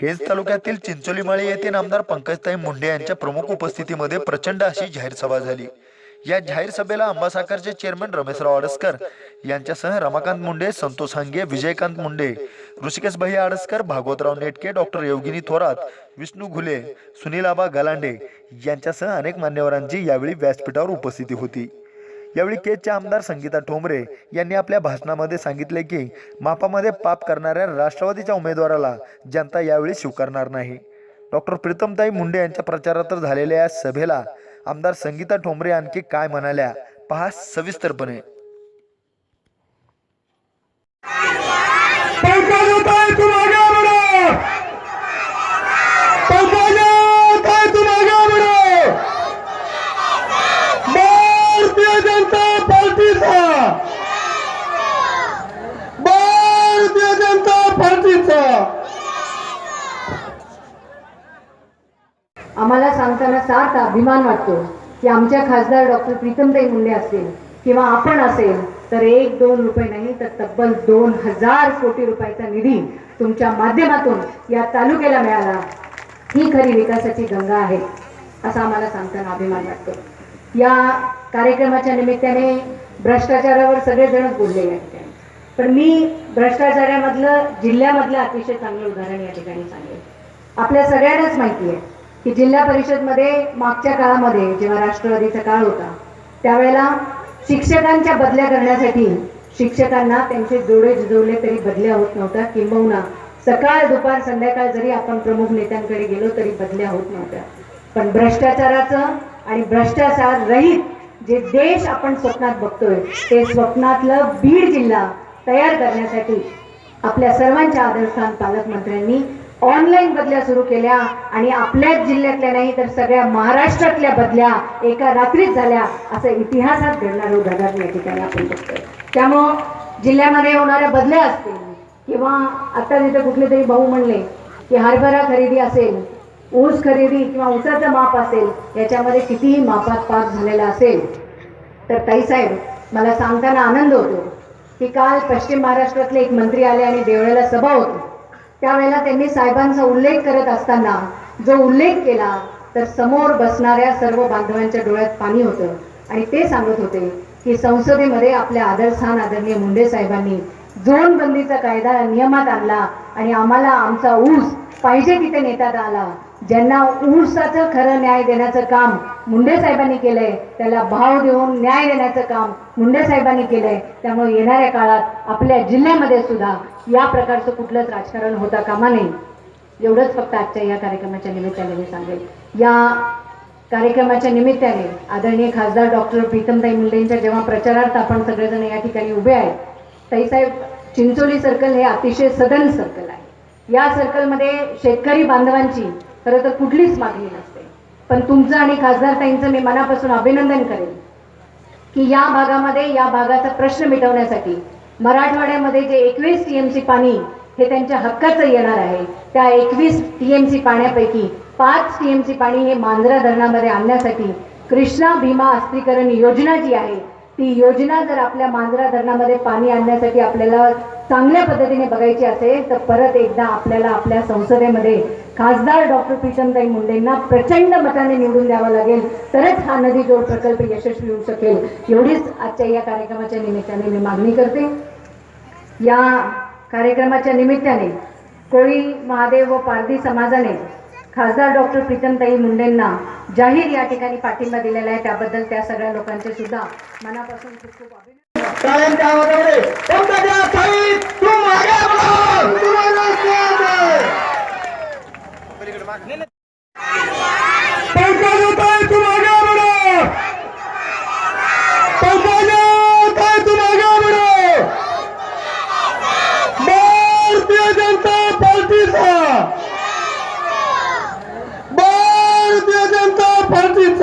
केज तालुक्यातील चिंचोलीमाळी येथे आमदार पंकजताई मुंडे यांच्या प्रमुख उपस्थितीमध्ये प्रचंड अशी जाहीर सभा झाली. या जाहीर सभेला अंबासागरचे चेअरमन रमेशराव आडसकर यांच्यासह रमाकांत मुंडे संतोष हांगे विजयकांत मुंडे ऋषिकेश भाई आडसकर भागवतराव नेटके डॉक्टर योगिनी थोरात विष्णू घुले सुनील आबा गलांडे यांच्यासह अनेक मान्यवरांची यावेळी व्यासपीठावर उपस्थिती होती. यावेळी केजच्या आमदार संगीता ठोंबरे यांनी आपल्या भाषणामध्ये सांगितले की मापामध्ये पाप करणाऱ्या राष्ट्रवादीच्या उमेदवाराला जनता यावेळी स्वीकारणार नाही. डॉक्टर प्रीतमताई मुंडे यांच्या प्रचारात झालेल्या या सभेला आमदार संगीता ठोंबरे आणखी काय म्हणाल्या पहा सविस्तरपणे. आम्हाला सांगताना सात अभिमान वाटतो की आमच्या खासदार डॉक्टर प्रीतमताई मुंडे असतील किंवा आपण असेल तर एक दोन रुपये नाही तर तब्बल दोन हजार कोटी रुपयाचा निधी तुमच्या माध्यमातून या तालुक्याला मिळाला. ही खरी विकासाची गंगा आहे असा आम्हाला सांगताना अभिमान वाटतो. या कार्यक्रमाच्या निमित्ताने भ्रष्टाचारावर सगळेजणच बोलले आहेत. पण मी भ्रष्टाचारामधलं जिल्ह्यामधलं अतिशय चांगलं उदाहरण या ठिकाणी सांगेन. आपल्या सगळ्यांनाच माहिती आहे की जिल्हा परिषदमध्ये मागच्या काळामध्ये जेव्हा राष्ट्रवादीचा काळ होता त्यावेळेला शिक्षकांच्या बदल्या करण्यासाठी शिक्षकांना त्यांचे जोडे जुजवले तरी बदल्या होत नव्हत्या किंबहुना सकाळ दुपार संध्याकाळ जरी आपण प्रमुख नेत्यांकडे गेलो तरी बदल्या होत नव्हत्या. पण भ्रष्टाचाराचं आणि भ्रष्टाचार रहित जे देश आपण स्वप्नात बघतोय ते स्वप्नातलं बीड जिल्हा तयार करण्यासाठी आपल्या सर्वांच्या आदरस्थान पालकमंत्र्यांनी ऑनलाईन बदल्या सुरू केल्या आणि आपल्याच जिल्ह्यातल्या नाही तर सगळ्या महाराष्ट्रातल्या बदल्या एका रात्रीत झाल्या असं इतिहासात घडणारं उदाहरण या ठिकाणी आपण बघतोय. त्यामुळं जिल्ह्यामध्ये होणाऱ्या बदल्या असतील किंवा आता तिथे कुठले तरी भाऊ म्हणले की हरभरा खरेदी असेल ऊस खरेदी किंवा ऊसाचं माप असेल याच्यामध्ये कितीही मापात पाप झालेला असेल तर ताईसाहेब मला सांगताना आनंद होतो. की काल पश्चिम महाराष्ट्रातले एक मंत्री आले आणि देवळेला सभा होती. त्यावेळेला त्यांनी साहेबांचा उल्लेख करत असताना जो उल्लेख केला तर समोर बसणाऱ्या सर्व बांधवांच्या डोळ्यात पाणी होतं. आणि ते सांगत होते की संसदेमध्ये आपल्या आदरस्थान आदरणीय मुंडे साहेबांनी झोन बंदीचा कायदा नियमात आणला आणि आम्हाला आमचा ऊस पाहिजे तिथे नेता आला. ज्यांना उरसाचं खरं न्याय देण्याचं काम मुंडे साहेबांनी केलंय त्याला भाव देऊन न्याय देण्याचं काम मुंडे साहेबांनी केलंय. त्यामुळे येणाऱ्या काळात आपल्या जिल्ह्यामध्ये सुद्धा या प्रकारचं कुठलंच राजकारण होता कामा नये. एवढंच फक्त आजच्या या कार्यक्रमाच्या निमित्ताने मी सांगेल या कार्यक्रमाच्या निमित्ताने आदरणीय खासदार डॉक्टर प्रीतमताई मुंडे यांच्या जेव्हा प्रचारार्थ आपण सगळेजण या ठिकाणी उभे आहेत ताईसाहेब चिंचोली सर्कल हे अतिशय सदन सर्कल या सर्कलमध्ये शेतकरी बांधवांची खरं तर कुठलीच मागणी नसते. पण तुमचं आणि खासदार ताईंचं मी मनापासून अभिनंदन करेन की या भागामध्ये या भागाचा प्रश्न मिटवण्यासाठी मराठवाड्यामध्ये जे एकवीस टी एम सी पाणी हे त्यांच्या हक्काचं येणार आहे त्या एकवीस टी एम सी पाण्यापैकी पाच टी एम सी पाणी हे मांजरा धरणामध्ये आणण्यासाठी कृष्णा भीमा अस्त्रीकरण योजना जी आहे ती योजना जर आपल्या मांजरा धरणामध्ये पाणी आणण्यासाठी आपल्याला चांगल्या पद्धतीने बघायची असेल तर परत एकदा आपल्याला आपल्या संसदेमध्ये खासदार डॉक्टर प्रीतमताई मुंडेंना प्रचंड मताने निवडून द्यावं लागेल. तरच हा नदी जोड प्रकल्प यशस्वी होऊ शकेल. एवढीच आजच्या या कार्यक्रमाच्या निमित्ताने मी मागणी करते. या कार्यक्रमाच्या निमित्ताने कोळी महादेव व पारधी समाजाने खासदार डॉक्टर प्रीतमताई मुंडेंना जाहीर या ठिकाणी पाठिंबा दिलेला आहे. त्याबद्दल त्या सगळ्या लोकांचे सुद्धा मनापासून खूप खूप अभिनंदन. politics